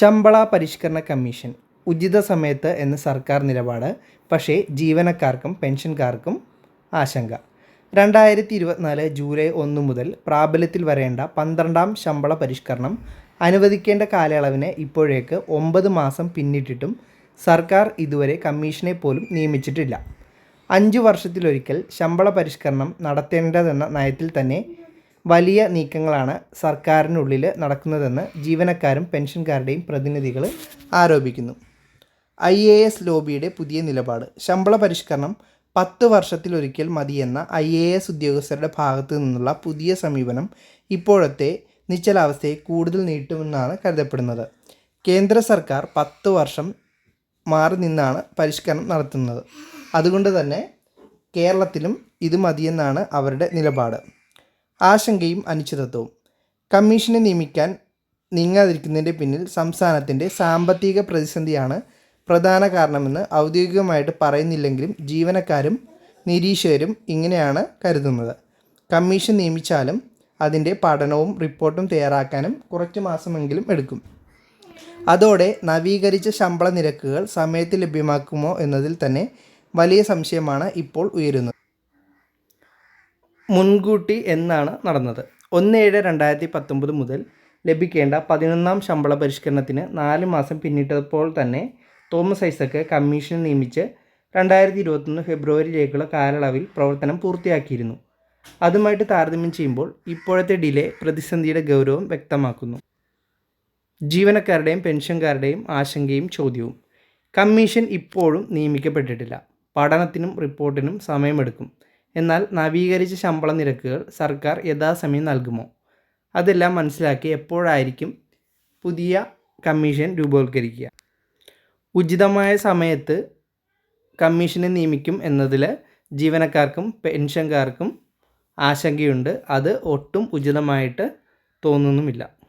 ശമ്പള പരിഷ്കരണ കമ്മീഷൻ ഉചിത സമയത്ത് എന്ന് സർക്കാർ നിലപാട് പക്ഷേ ജീവനക്കാർക്കും പെൻഷൻകാർക്കും ആശങ്ക. രണ്ടായിരത്തി ഇരുപത്തിനാല് ജൂലൈ ഒന്ന് മുതൽ പ്രാബല്യത്തിൽ വരേണ്ട പന്ത്രണ്ടാം ശമ്പള പരിഷ്കരണം അനുവദിക്കേണ്ട കാലയളവിനെ ഇപ്പോഴേക്ക് ഒമ്പത് മാസം പിന്നിട്ടിട്ടും സർക്കാർ ഇതുവരെ കമ്മീഷനെ പോലും നിയമിച്ചിട്ടില്ല. അഞ്ച് വർഷത്തിലൊരിക്കൽ ശമ്പള പരിഷ്കരണം നടത്തേണ്ടതെന്ന നയത്തിൽ തന്നെ വലിയ നീക്കങ്ങളാണ് സർക്കാരിനുള്ളിൽ നടക്കുന്നതെന്ന് ജീവനക്കാരും പെൻഷൻകാരുടെയും പ്രതിനിധികൾ ആരോപിക്കുന്നു. ഐ എ എസ് ലോബിയുടെ പുതിയ നിലപാട്. ശമ്പള പരിഷ്കരണം പത്ത് വർഷത്തിലൊരിക്കൽ മതിയെന്ന ഐ എ എസ് ഉദ്യോഗസ്ഥരുടെ ഭാഗത്തു നിന്നുള്ള പുതിയ സമീപനം ഇപ്പോഴത്തെ നിശ്ചലാവസ്ഥയെ കൂടുതൽ നീട്ടുമെന്നാണ് കരുതപ്പെടുന്നത്. കേന്ദ്ര സർക്കാർ പത്ത് വർഷം മാറി നിന്നാണ് പരിഷ്കരണം നടത്തുന്നത്. അതുകൊണ്ട് തന്നെ കേരളത്തിലും ഇത് മതിയെന്നാണ് അവരുടെ നിലപാട്. ആശങ്കയും അനിശ്ചിതത്വവും. കമ്മീഷനെ നിയമിക്കാൻ നീങ്ങാതിരിക്കുന്നതിന്റെ പിന്നിൽ സംസ്ഥാനത്തിന്റെ സാമ്പത്തിക പ്രതിസന്ധിയാണ് പ്രധാന കാരണമെന്ന് ഔദ്യോഗികമായിട്ട് പറയുന്നില്ലെങ്കിലും ജീവനക്കാരും നിരീക്ഷകരും ഇങ്ങനെയാണ് കരുതുന്നത്. കമ്മീഷൻ നിയമിച്ചാലും അതിന്റെ പഠനവും റിപ്പോർട്ടും തയ്യാറാക്കാനും കുറച്ച് മാസമെങ്കിലും എടുക്കും. അതോടെ നവീകരിച്ച ശമ്പള നിരക്കുകൾ സമയത്ത് ലഭ്യമാക്കുമോ എന്നതിൽ തന്നെ വലിയ സംശയമാണ് ഇപ്പോൾ ഉയരുന്നത്. മുൻകൂട്ടി എന്നാണ് നടന്നത്. ഒന്ന് ഏഴ് രണ്ടായിരത്തി പത്തൊമ്പത് മുതൽ ലഭിക്കേണ്ട പതിനൊന്നാം ശമ്പള പരിഷ്കരണത്തിന് നാല് മാസം പിന്നിട്ടപ്പോൾ തന്നെ തോമസ് ഐസക്ക് കമ്മീഷൻ നിയമിച്ച് രണ്ടായിരത്തി ഇരുപത്തൊന്ന് ഫെബ്രുവരിയിലേക്കുള്ള കാലയളവിൽ പ്രവർത്തനം പൂർത്തിയാക്കിയിരുന്നു. അതുമായിട്ട് താരതമ്യം ചെയ്യുമ്പോൾ ഇപ്പോഴത്തെ ഡിലേ പ്രതിസന്ധിയുടെ ഗൗരവം വ്യക്തമാക്കുന്നു. ജീവനക്കാരുടെയും പെൻഷൻകാരുടെയും ആശങ്കയും ചോദ്യവും. കമ്മീഷൻ ഇപ്പോഴും നിയമിക്കപ്പെട്ടിട്ടില്ല. പഠനത്തിനും റിപ്പോർട്ടിനും സമയമെടുക്കും. എന്നാൽ നവീകരിച്ച ശമ്പള നിരക്കുകൾ സർക്കാർ യഥാസമയം നൽകുമോ? അതെല്ലാം മനസ്സിലാക്കി എപ്പോഴായിരിക്കും പുതിയ കമ്മീഷൻ രൂപവത്കരിക്കുക ഉചിതമായ സമയത്ത് കമ്മീഷനെ നിയമിക്കും എന്നതിൽ ജീവനക്കാർക്കും പെൻഷൻകാർക്കും ആശങ്കയുണ്ട്. അത് ഒട്ടും ഉചിതമായിട്ട് തോന്നുന്നുമില്ല.